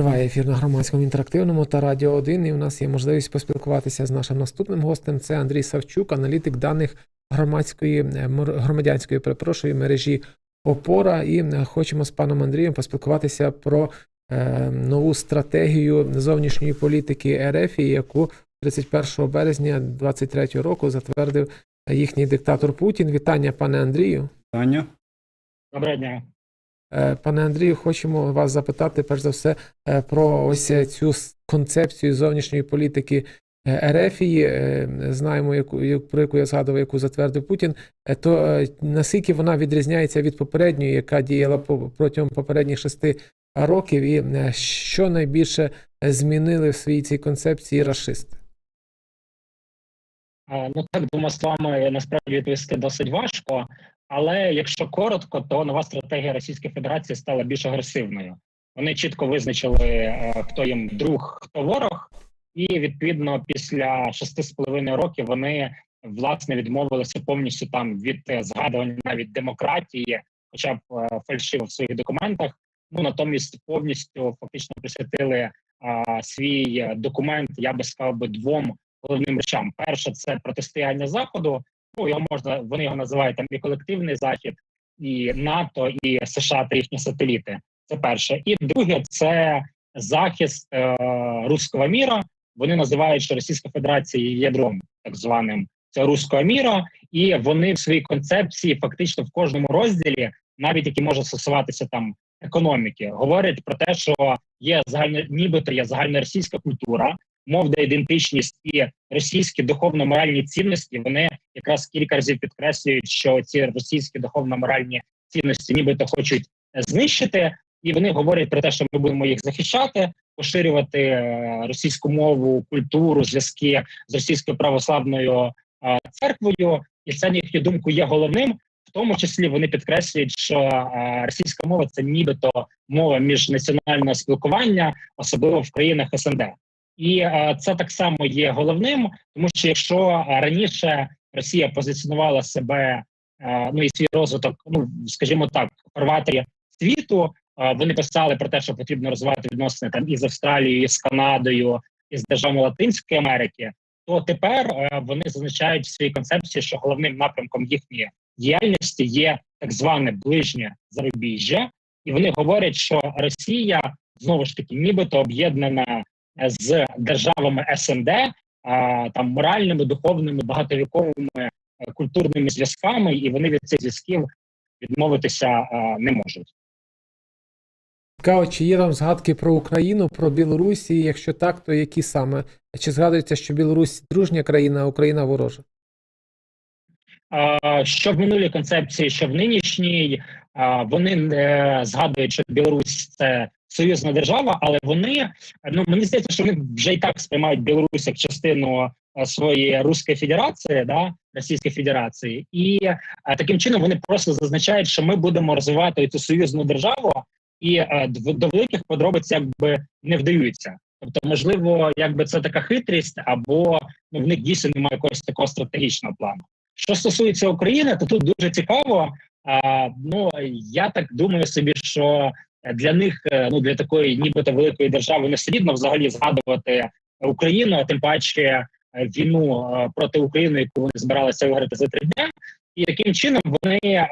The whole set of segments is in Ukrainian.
Триває ефір на громадському інтерактивному та Радіо 1, і у нас є можливість поспілкуватися з нашим наступним гостем. Це Андрій Савчук, аналітик даних громадської е, громадянської перепрошую мережі Опора. І е, хочемо з паном Андрієм поспілкуватися про е, нову стратегію зовнішньої політики РФ, яку 31 березня 2023 року затвердив їхній диктатор Путін. Вітання, пане Андрію. Таня. Доброго дня. Е, Пане Андрію, хочемо вас запитати перш за все е, про ось е, цю концепцію зовнішньої політики Ерефії. Знаємо, яку про яку я згадував, яку затвердив Путін. То наскільки вона відрізняється від попередньої, яка діяла протягом попередніх шести років, і що найбільше змінили в своїй цій концепції рашисти? А, Ну так двома словами насправді відповісти досить важко. Але якщо коротко, то нова стратегія Російської Федерації стала більш агресивною. Вони чітко визначили, е, хто їм друг, хто ворог, і відповідно після шести з половиною років вони власне відмовилися повністю там від е, згадування навіть демократії, хоча б е, фальшиво в своїх документах. Ну натомість повністю фактично присвятили а, свій документ, я би сказав би двом головним речам. Перше це протистояння заходу. Ну його можна вони його називають там і колективний захід, і НАТО, і США та їхні сателіти. Це перше. І друге це захист е, руського міра. Вони називають, що Російська Федерація є ядром так званим це руського міра, і вони в своїй концепції фактично в кожному розділі, навіть які може стосуватися там економіки, говорять про те, що є загально, нібито є загальноросійська культура, мовна ідентичність і російські духовно-моральні цінності. Вони якраз кілька разів підкреслюють, що ці російські духовно-моральні цінності, нібито хочуть е, знищити, і вони говорять про те, що ми будемо їх захищати, поширювати е, російську мову, культуру, зв'язки з російською православною е, церквою, і це на їхню думку є головним. В тому числі вони підкреслюють, що російська мова це нібито мова міжнаціонального спілкування, особливо в країнах СНД. І е, це так само є головним, тому що якщо е, раніше Росія позиціонувала себе, е, ну і свій розвиток, ну скажімо так, в фарватері світу, вони писали про те, що потрібно розвивати відносини там із Австралією, із Канадою, із державами Латинської Америки. То тепер вони зазначають в своїй концепції, що головним напрямком їхньої діяльності є так зване ближнє зарубіжжя, і вони говорять, що Росія знову ж таки, нібито об'єднана з державами СНД, там моральними, духовними, багатовіковими е, культурними зв'язками, і вони від цих зв'язків відмовитися не можуть. Цікаво, чи є там згадки про Україну, про Білорусь, і якщо так, то які саме? Чи згадується, що Білорусь дружня країна, а Україна ворожа? Що в минулій концепції, що в нинішній, вони не згадують, що Білорусь це союзна держава, але вони ну мені здається, що вони вже і так сприймають Білорусь як частину своєї Руської Федерації, да Російської Федерації, і таким чином вони просто зазначають, що ми будемо розвивати цю союзну державу, і до великих подробиць якби не вдаються. Тобто, можливо, якби це така хитрість, або ну в них дійсно немає якогось такого стратегічного плану. Що стосується України, то тут дуже цікаво. Ну я так думаю собі, що для них, е, ну для такої, нібито великої держави, не солідно взагалі згадувати Україну, а тим паче е, війну е, проти України, яку вони збиралися виграти за три дня, і таким чином вони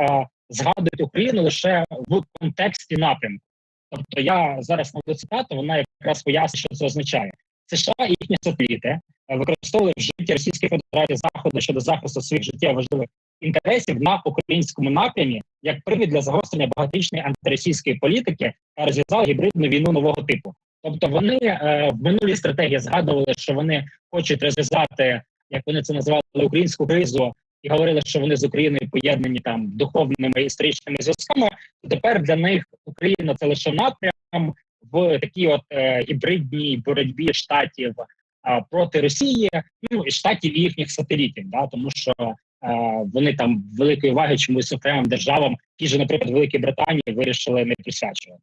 згадують Україну лише в контексті напрямку. Тобто, я зараз наведу цитату, вона якраз пояснює, що це означає. США і їхні сателіти використовували вжиття Російської Федерації заходу щодо захисту своїх життєво важливих інтересів на українському напрямі як привід для загострення багаторічної антиросійської політики та розв'язали гібридну війну нового типу. Тобто вони е, в минулій стратегії згадували, що вони хочуть розв'язати, як вони це називали, українську кризу, і говорили, що вони з Україною поєднані там духовними історичними зв'язками. Тепер для них Україна це лише напрям в такій от е, гібридній боротьбі штатів а, проти Росії, ну і штатів і їхніх сателітів, да тому що е, вони там великої уваги чомусь окремим державам, ті ж, наприклад, Великій Британії, вирішили не присвячувати.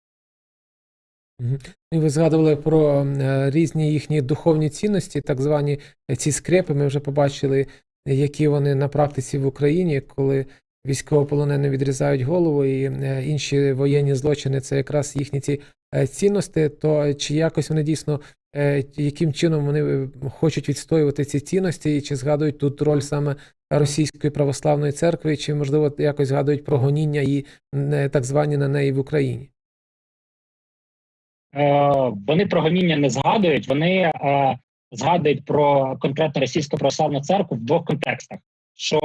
І ви згадували про е, різні їхні духовні цінності, так звані е, ці скрепи. Ми вже побачили, які вони на практиці в Україні, коли військовополоненим відрізають голову і е, інші воєнні злочини це якраз їхні ці цінності, то чи якось вони дійсно яким чином вони е, хочуть відстоювати ці цінності, і чи згадують тут роль саме Російської православної церкви, чи можливо якось згадують про гоніння і е, так звані на неї в Україні? Е, вони про гоніння не згадують, вони е, згадують про конкретно російську православну церкву в двох контекстах: що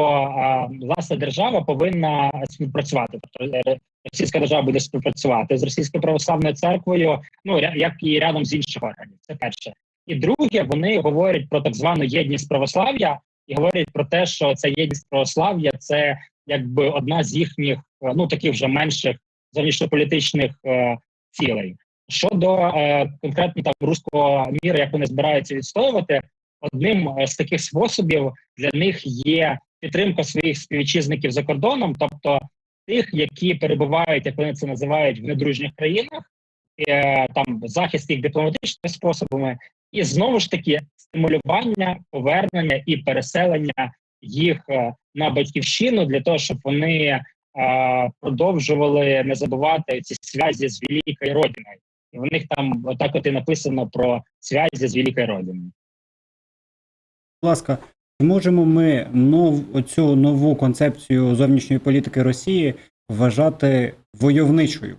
власне держава повинна співпрацювати, тобто е, російська держава буде співпрацювати з російською православною церквою, ну як і рядом з інших органів. Це перше. І друге, вони говорять про так звану єдність православ'я і говорять про те, що ця єдність православ'я це якби одна з їхніх, е, ну таких вже менших зовнішньополітичних е, цілей. Щодо е, конкретно там руського міра, як вони збираються відстоювати, одним е, з таких способів для них є підтримка своїх співвітчизників за кордоном, тобто тих, які перебувають, як вони це називають, в недружніх країнах, е, там захист їх дипломатичними способами, і знову ж таки стимулювання, повернення і переселення їх е, на батьківщину для того, щоб вони продовжували не забувати ці зв'язі з великою родиною. І в них там отак от і написано про зв'язі з великою родиною. Ласка, чи можемо ми нов, оцю нову концепцію зовнішньої політики Росії вважати войовничою?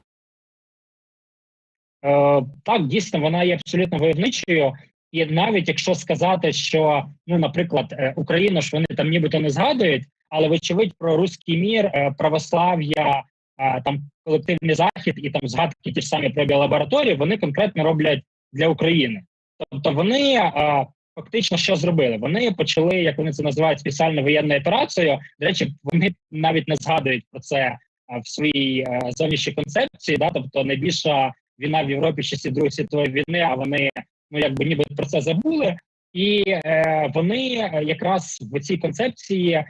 Е, так, дійсно, вона є абсолютно войовничою. І навіть якщо сказати, що ну, наприклад, е, Україну ж вони там нібито не згадують, але вочевидь про руський мір, е, православ'я, е, там колективний захід і там згадки ті ж самі про біолабораторію, вони конкретно роблять для України. Тобто вони фактично що зробили? Вони почали, як вони це називають, спеціальну воєнну операцію. До речі, вони навіть не згадують про це в своїй е, зовнішній концепції. Да? Тобто найбільша війна в Європі часів Другої світової війни, а вони ну якби ніби про це забули. І е, вони е, якраз в цій концепції е,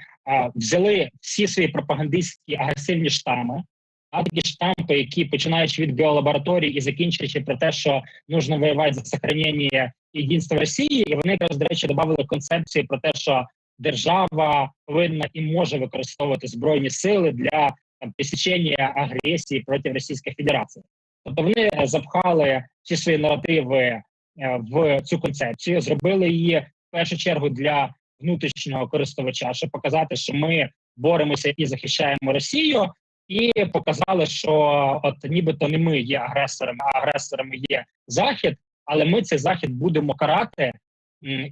взяли всі свої пропагандистські агресивні штами, такі штампи, які починаючи від біолабораторій і закінчуючи про те, що нужно воювати за сохранення єдинства Росії, і вони якраз, до речі, додали концепції про те, що держава повинна і може використовувати збройні сили для там агресії проти Російської Федерації. Тобто вони запхали всі свої наративи е, в цю концепцію, зробили її в першу чергу для внутрішнього користувача, щоб показати, що ми боремося і захищаємо Росію, і показали, що от нібито не ми є агресорами, а агресорами є Захід, але ми цей захід будемо карати.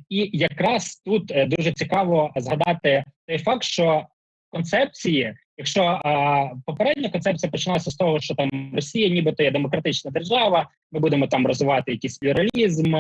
І якраз тут е, дуже цікаво згадати той факт, що концепції, якщо а, попередня концепція починалася з того, що там Росія, нібито є демократична держава, ми будемо там розвивати якийсь плюралізм,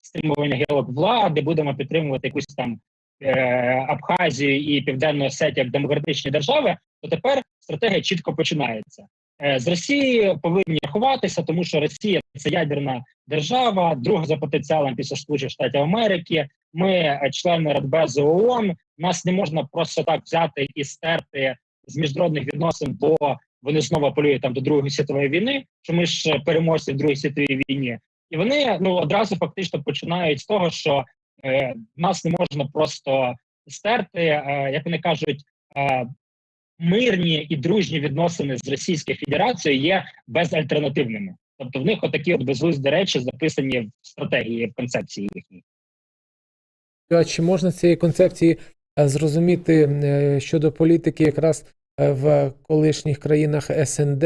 стримування гілок влади, будемо підтримувати якусь там е, Абхазію і Південну Осетію як демократичні держави, то тепер стратегія чітко починається. Е, З Росії повинні рахуватися, тому що Росія це ядерна держава, друга за потенціалом після Сполучених Штатів Америки. Ми е, члени Радбезу ООН, Нас не можна просто так взяти і стерти з міжнародних відносин, бо вони знову апелюють там до Другої світової війни. Що ми ж переможці в Другій світовій війні, і вони ну одразу фактично починають з того, що е, нас не можна просто стерти, е, як вони кажуть. Мирні і дружні відносини з Російською Федерацією є безальтернативними. Тобто в них отакі от безглузді речі записані в стратегії, в концепції їхній. Чи можна цієї концепції е, зрозуміти е, щодо політики якраз е, в колишніх країнах СНД,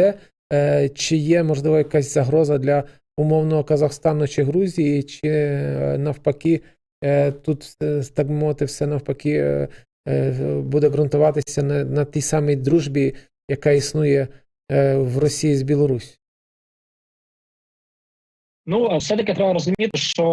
чи є можливо якась загроза для умовного Казахстану чи Грузії, чи навпаки тут так мовити, все навпаки буде ґрунтуватися на, на тій самій дружбі, яка існує е, в Росії з Білорусі? Ну все-таки треба розуміти, що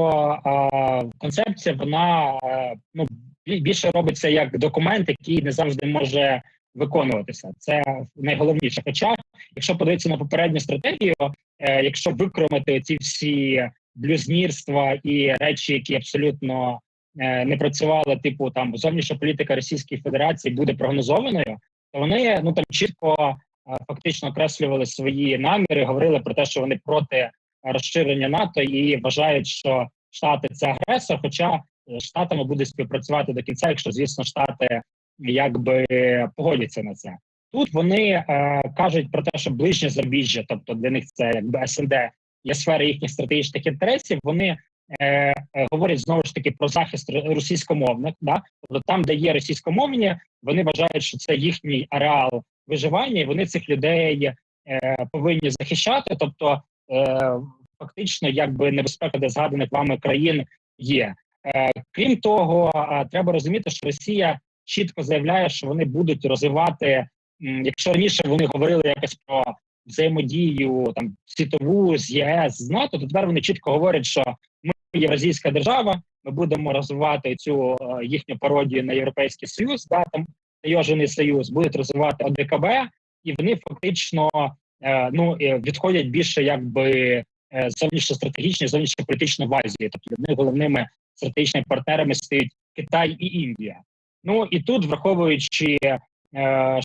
а, концепція вона а, ну більше робиться як документ, який не завжди може виконуватися. Це найголовніше. Хоча, якщо подивитися на попередню стратегію, е, якщо викромити ці всі блюзнірства і речі, які абсолютно е, не працювали, типу там зовнішня політика Російської Федерації буде прогнозованою, то вони ну там чітко е, фактично окреслювали свої наміри, говорили про те, що вони проти розширення НАТО і вважають, що Штати це агресор. Хоча е, штатами буде співпрацювати до кінця, якщо звісно штати якби погодяться на це. Тут вони е, кажуть про те, що ближнє зарубіжжя, тобто для них це якби СНД є сфера їхніх стратегічних інтересів. Вони е, е, говорять знову ж таки про захист російськомовних. Да? Тобто там, де є російськомовні, вони вважають, що це їхній ареал виживання, і вони цих людей е, повинні захищати. Тобто, е, фактично, якби небезпека для згаданих вами країн є. Е, крім того, е, треба розуміти, що Росія чітко заявляє, що вони будуть розвивати. Якщо раніше вони говорили якось про взаємодію там світову з ЄС з НАТО, то тепер вони чітко говорять, що ми євразійська держава, ми будемо розвивати цю е, їхню пародію на європейський союз, да там Тайожений союз, будуть розвивати ОДКБ, і вони фактично е, ну е, відходять більше якби е, зовнішньостратегічно, зовнішньополітично в Азії. Тобто для головними стратегічними партнерами стоять Китай і Індія. Ну і тут, враховуючи,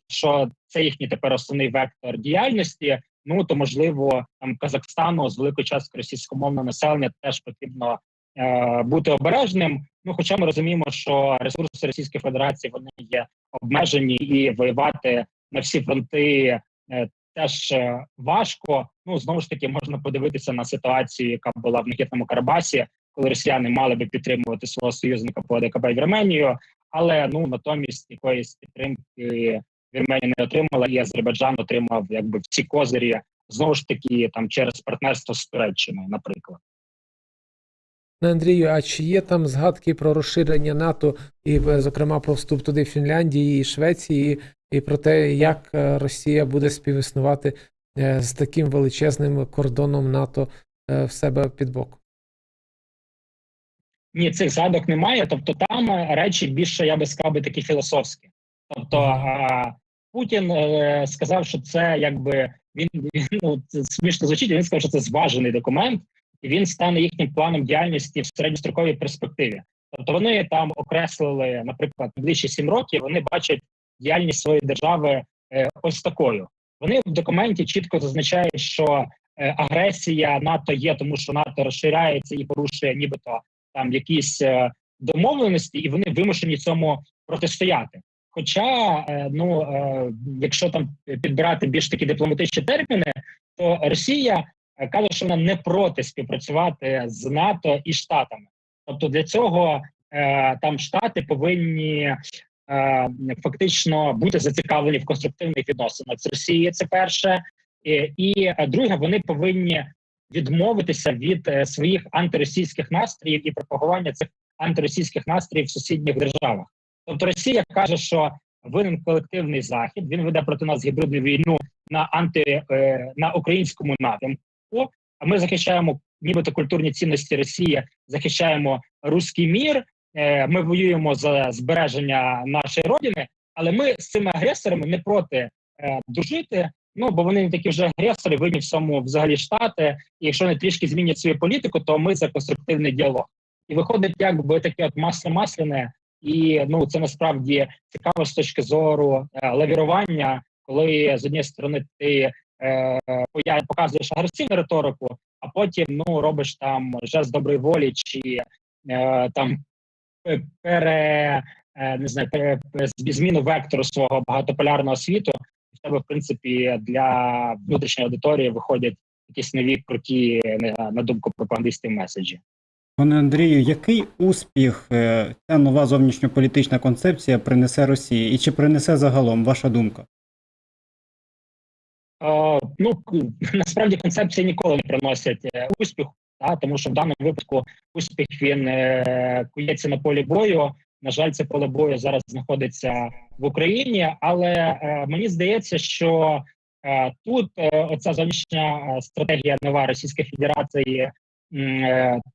що це їхній тепер основний вектор діяльності. Ну то можливо, там Казахстану з великою часткою російськомовного населення теж потрібно е, бути обережним. Ну, хоча ми розуміємо, що ресурси Російської Федерації вони є обмежені і воювати на всі фронти е, теж е, важко. Ну знову ж таки можна подивитися на ситуацію, яка була в Нахідному Карабасі, коли росіяни мали би підтримувати свого союзника по ОДКБ Вірменію, але ну натомість якоїсь підтримки Вірменія не отримала, і Азербайджан отримав якби всі козирі знову ж таки там через партнерство з Туреччиною, наприклад. Пане Андрію, а чи є там згадки про розширення НАТО, і, е, зокрема, про вступ туди Фінляндії і Швеції, і про те, як е, Росія буде співіснувати е, з таким величезним кордоном НАТО в себе під боком? Ні, цих згадок немає. Тобто, там речі більше я би сказав такі філософські. Тобто Путін е, сказав, що це якби він, він ну смішно звучить. Він сказав, що це зважений документ, і він стане їхнім планом діяльності в середньостроковій перспективі. Тобто вони там окреслили, наприклад, найближчі сім років. Вони бачать діяльність своєї держави е, ось такою. Вони в документі чітко зазначають, що е, агресія НАТО є, тому що НАТО розширяється і порушує, нібито там якісь домовленості, і вони вимушені цьому протистояти. Хоча, е, ну е, якщо там підбирати більш такі дипломатичні терміни, то Росія е, каже, що вона не проти співпрацювати з НАТО і Штатами. Тобто для цього там Штати повинні фактично бути зацікавлені в конструктивних відносинах з Росією. Це перше, і, друге, вони повинні відмовитися від своїх антиросійських настроїв і пропагування цих антиросійських настроїв в сусідніх державах. Тобто Росія каже, що винен колективний захід. Він веде проти нас гібридну війну на анти е, на українському напрямку. А ми захищаємо нібито культурні цінності Росії, захищаємо руський мір. Е, ми воюємо за збереження нашої родини, але ми з цими агресорами не проти е, дружити. Ну бо вони не такі вже агресори, винні в цьому взагалі штати. І якщо вони трішки змінять свою політику, то ми за конструктивний діалог. І виходить, якби таке от масло масляне, і ну це насправді цікаво з точки зору е, лавірування, коли з однієї сторони ти е, показуєш агресивну риторику, а потім ну робиш там жест доброї волі чи е, там пере е, не знаю, пере, зміну вектору свого багатополярного світу. І в тебе, в принципі, для внутрішньої аудиторії виходять якісь нові круті на думку пропагандистів меседжі. Пане Андрію, який успіх е, ця нова зовнішньополітична концепція принесе Росії? І чи принесе загалом ваша думка? Е, ну насправді концепції ніколи не приносять е, успіху, та, тому що в даному випадку успіх він е, кується на полі бою. На жаль, це поле бою зараз знаходиться в Україні, але е, мені здається, що е, тут е, оця зовнішня е, стратегія нова Російської Федерації,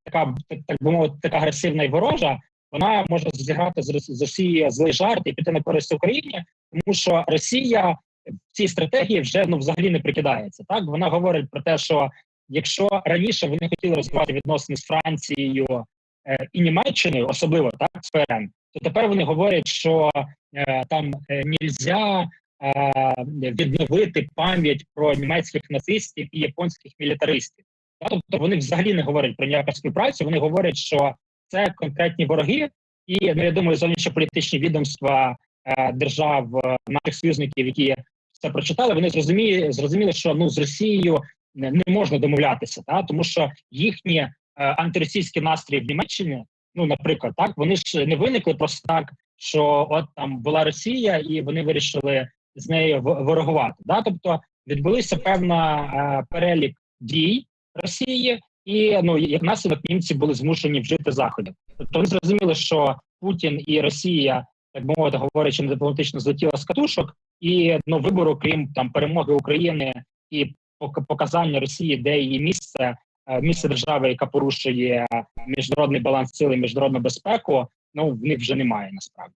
така так, би мовити, така агресивна і ворожа. Вона може зіграти з з Росії злий жарт і піти на користь Україні, тому що Росія в цій стратегії вже ну взагалі не прикидається. Так вона говорить про те, що якщо раніше вони хотіли розвивати відносини з Францією е, і Німеччиною, особливо так з ФРН, то тепер вони говорять, що е, там е, нельзя е, відновити пам'ять про німецьких нацистів і японських мілітаристів. Тобто вони взагалі не говорять про ніяку співпрацю. Вони говорять, що це конкретні вороги, і ну я думаю, зовнішньополітичні відомства е, держав е, наших союзників, які все прочитали, вони зрозуміли, зрозуміли, що ну з Росією не можна домовлятися, та тому що їхні е, антиросійські настрої в Німеччині, ну наприклад, так вони ж не виникли просто так, що от там була Росія, і вони вирішили з нею ворогувати. Да? Тобто відбулися певна е, перелік дій Росії, і ну як наслідок німці були змушені вжити заходів. Тобто вони зрозуміли, що Путін і Росія, так мовити, говорячи не дипломатично, злетіла з катушок, і ну вибору, крім там перемоги України і пок- показання Росії, де її місце, е, місце держави, яка порушує міжнародний баланс сил і міжнародну безпеку. Ну в них вже немає насправді.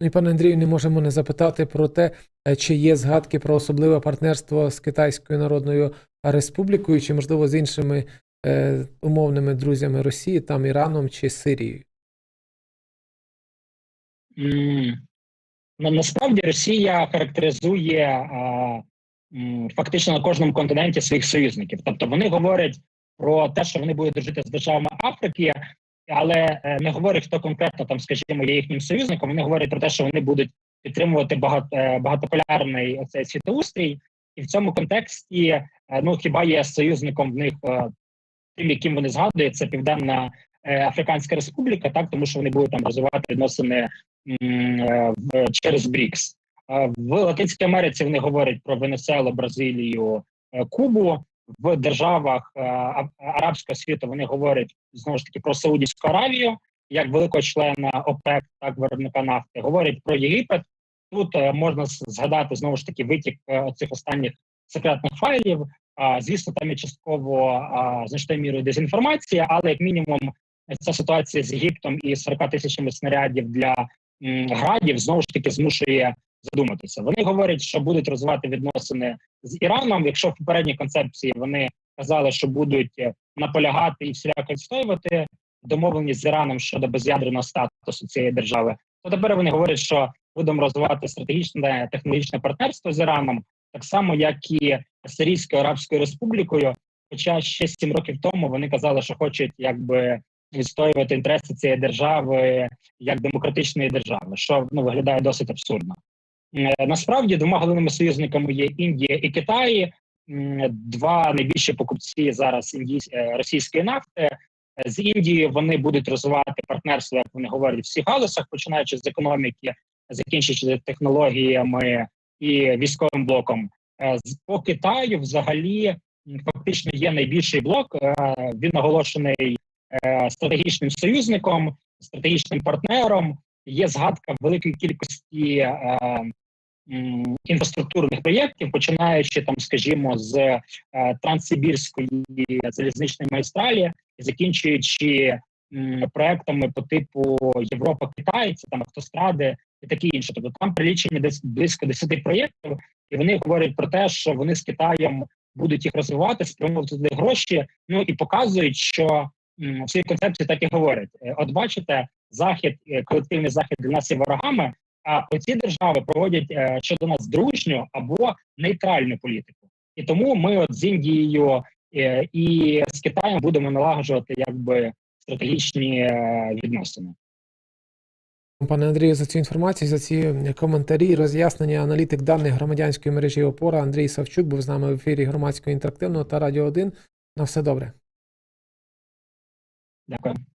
Ну і пане Андрію, не можемо не запитати про те, е, чи є згадки про особливе партнерство з Китайською Народною Республікою, чи можливо з іншими е, умовними друзями Росії, там Іраном чи Сирією. Ну, насправді Росія характеризує а, м, фактично на кожному континенті своїх союзників. Тобто вони говорять про те, що вони будуть дружити з державами Африки, але е, не говорять, хто конкретно там, скажімо, є їхнім союзником. Вони говорять про те, що вони будуть підтримувати багато, е, багатополярний оцей світоустрій, і в цьому контексті е, ну хіба є союзником в них е, тим, яким вони згадують, це Південна е, Африканська Республіка, так тому що вони будуть там розвивати відносини е, через БРІКС. Е, В Латинській Америці вони говорять про Венесуелу, Бразилію, е, Кубу. В державах е, арабського світу вони говорять знову ж таки про Саудівську Аравію, як великого члена ОПЕК, так виробника нафти. Говорять про Єгипет. Тут е, можна згадати знову ж таки витік е, цих останніх секретних файлів. Звісно, там є частково а, значною мірою дезінформація, але як мінімум ця ситуація з Єгиптом і 40 тисячами снарядів для градів знову ж таки змушує задуматися. Вони говорять, що будуть розвивати відносини з Іраном. Якщо в попередній концепції вони казали, що будуть е, наполягати і всіляко відстоювати домовленість з Іраном щодо без'ядерного статусу цієї держави, то тепер вони говорять, що будемо розвивати стратегічне технологічне партнерство з Іраном, так само як і Сирійською Арабською Республікою. Хоча ще сім років тому вони казали, що хочуть якби відстоювати інтереси цієї держави як демократичної держави, що ну виглядає досить абсурдно. Е, Насправді двома головними союзниками є Індія і Китай. Два найбільші покупці зараз е, російської нафти. З Індією вони будуть розвивати партнерство, як вони говорять, в всіх галузях, починаючи з економіки, закінчуючи технологіями і військовим блоком. Е, По Китаю взагалі фактично є найбільший блок. Е, Він наголошений е, стратегічним союзником, стратегічним партнером. Є згадка великої кількості інфраструктурних проєктів, починаючи там, скажімо, з Транссибірської залізничної магістралі, і закінчуючи проектами по типу Європа Китай, це там автостради і таке інше. Тобто там прилічені десь близько 10 проєктів, і вони говорять про те, що вони з Китаєм будуть їх розвивати, спрямовувати туди гроші. Ну і показують, що в цій концепції так і говорять. Е, От бачите, захід, е, колективний захід для нас є ворогами. А оці держави проводять е, щодо нас дружню або нейтральну політику, і тому ми, от з Індією і з Китаєм, будемо налагоджувати якби стратегічні відносини. Пане Андрію, за цю інформацію, за ці коментарі, роз'яснення, аналітик даних громадянської мережі Опора Андрій Савчук був з нами в ефірі громадського інтерактивного та Радіо 1. На все добре. Дякую.